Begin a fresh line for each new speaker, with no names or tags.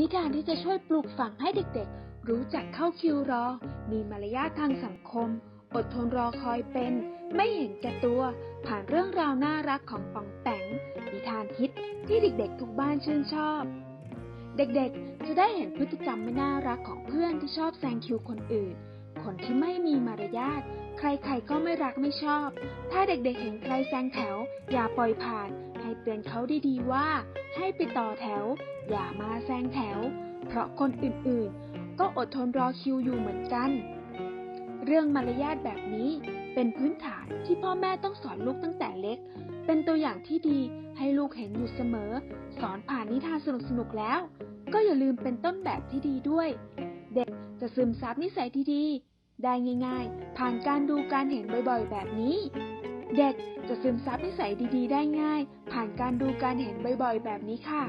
นิทานที่จะช่วยปลูกฝังให้เด็กๆ รู้จักเข้าคิวรอ มีมารยาททางสังคม อดทนรอคอยเป็น ไม่เห็นแก่ตัว ผ่านเรื่องราวน่ารักของปองแปงนิทานฮิตที่เด็กๆ ทุกบ้านชื่นชอบ เด็กๆ จะได้เห็นพฤติกรรมไม่น่ารักของเพื่อนที่ชอบแซงคิวคนอื่น คนที่ไม่มีมารยาท ใครๆก็ไม่รักไม่ชอบ ถ้าเด็กๆเห็นใครแซงแถว อย่าปล่อยผ่าน ให้เตือนเขาดีๆว่า ให้ไปต่อแถว อย่ามาแซงแถว เพราะคนอื่นๆ ก็อดทนรอคิวอยู่เหมือนกัน เรื่องมารยาทแบบนี้เป็นพื้นฐานที่พ่อแม่ต้องสอนลูกตั้งแต่เล็ก เป็นตัวอย่างที่ดีให้ลูกเห็นอยู่เสมอ สอนผ่านนิทานสนุกๆแล้ว ก็อย่าลืมเป็นต้นแบบที่ดีด้วย เด็กจะซึมซับนิสัยที่ดี ได้ง่ายๆ ผ่านการดูการเห็นบ่อยๆ แบบนี้ เด็กจะซึมซับนิสัยดีๆ ได้ง่าย ผ่านการดูการเห็นบ่อยๆ แบบนี้ค่ะ